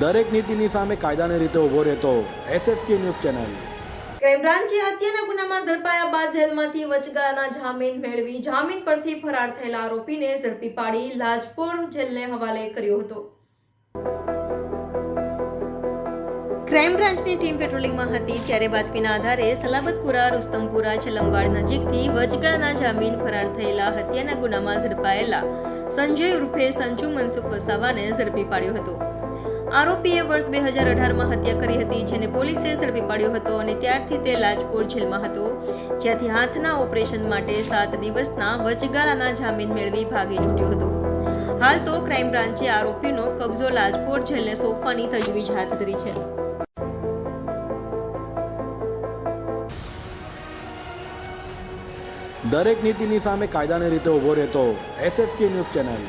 દરેક નીતિની સામે કાયદાની રીતે ઊભો રહેતો એસએસકે ન્યૂઝ ચેનલ. ક્રાઇમ બ્રાન્ચે હત્યાના ગુનામાં ઝડપાયા બાદ જેલમાંથી વચગાળાના જામીન મેળવી જામીન પરથી ફરાર થયેલા આરોપીને ઝડપી પાડી લાજપોર જેલને હવાલે કર્યો હતો. ક્રાઇમ બ્રાન્ચની ટીમ પેટ્રોલિંગમાં હતી ત્યારે બાતમીના આધારે સલાબતપુરા રુસ્તમપુરા ચલમવાડ નજીકથી વચગાળાના જામીન ફરાર થયેલા હત્યાના ગુનામાં ઝડપાયેલા સંજય ઉર્ફે સંજુ મનસુખ વસાવાને ઝડપી પાડ્યો હતો. આરોપીએ વર્ષ બે હજાર અઢારમાં હત્યા કરી હતી, જેને પોલીસે ઝડપી પાડ્યો હતો અને ત્યારથી તે લાજપોર જેલમાં હતો. જ્યાંથી હાથના ઓપરેશન માટે સાત દિવસના વચગાળાના જામીન મેળવી ભાગી છૂટ્યો હતો. હાલ તો ક્રાઇમ બ્રાન્ચે આરોપીનો કબજો લાજપોર જેલને સોંપવાની તજવીજ હાથ ધરી છે. દરેક નીતિની સામે કાયદાની રીતે ઊભો રહેતો એસએસકે ન્યૂઝ ચેનલ.